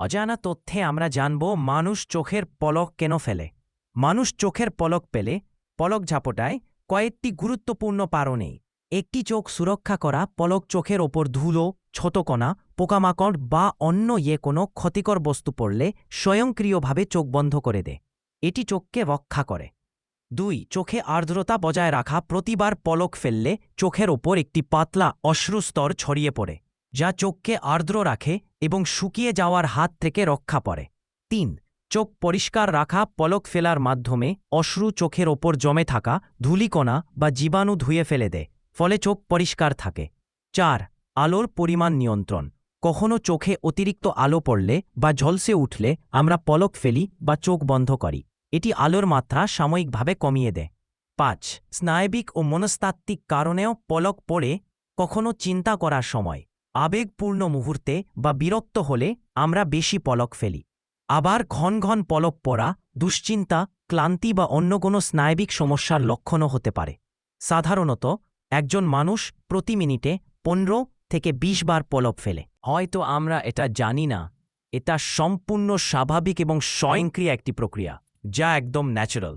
অজানা তথ্যে আমরা জানব মানুষ চোখের পলক কেন ফেলে। মানুষ চোখের পলক পেলে পলক ঝাপটায় কয়েকটি গুরুত্বপূর্ণ কারণেই একটি চোখ সুরক্ষা করা, পলক চোখের ওপর ধুলো ছোটকণা পোকামাকড় বা অন্য ইয়ে কোনো ক্ষতিকর বস্তু পড়লে স্বয়ংক্রিয়ভাবে চোখ বন্ধ করে দেয় এটি চোখকে রক্ষা করে। দুই, চোখে আর্দ্রতা বজায় রাখা, প্রতিবার পলক ফেললে চোখের ওপর একটি পাতলা অশ্রুস্তর ছড়িয়ে পড়ে। যা চোখকে আর্দ্র রাখে এবং শুকিয়ে যাওয়ার হাত থেকে রক্ষা করে তিন, চোখ পরিষ্কার রাখা পলক ফেলার মাধ্যমে অশ্রু চোখের ওপর জমে থাকা ধূলিকণা বা জীবাণু ধুয়ে ফেলে দেয়, ফলে চোখ পরিষ্কার থাকে। চার, আলোর পরিমাণ নিয়ন্ত্রণ। কখনো চোখে অতিরিক্ত আলো পড়লে বা ঝলসে উঠলে আমরা পলক ফেলি বা চোখ বন্ধ করি। এটি আলোর মাত্রা সাময়িকভাবে কমিয়ে দেয়। পাঁচ, স্নায়বিক ও মনস্তাত্ত্বিক কারণেও পলক পড়ে কখনো চিন্তা করার সময়। আবেগপূর্ণ মুহূর্তে বা বিরক্ত হলে আমরা বেশি পলক ফেলি। আবার ঘন ঘন পলক পড়া, দুশ্চিন্তা, ক্লান্তি বা অন্য কোনো স্নায়বিক সমস্যার লক্ষণও হতে পারে। সাধারণত একজন মানুষ প্রতি মিনিটে পনেরো থেকে ২০ বার পলক ফেলে। হয়তো আমরা এটা জানি না, এটা সম্পূর্ণ স্বাভাবিক এবং স্বয়ংক্রিয় একটি প্রক্রিয়া, যা একদম ন্যাচারাল।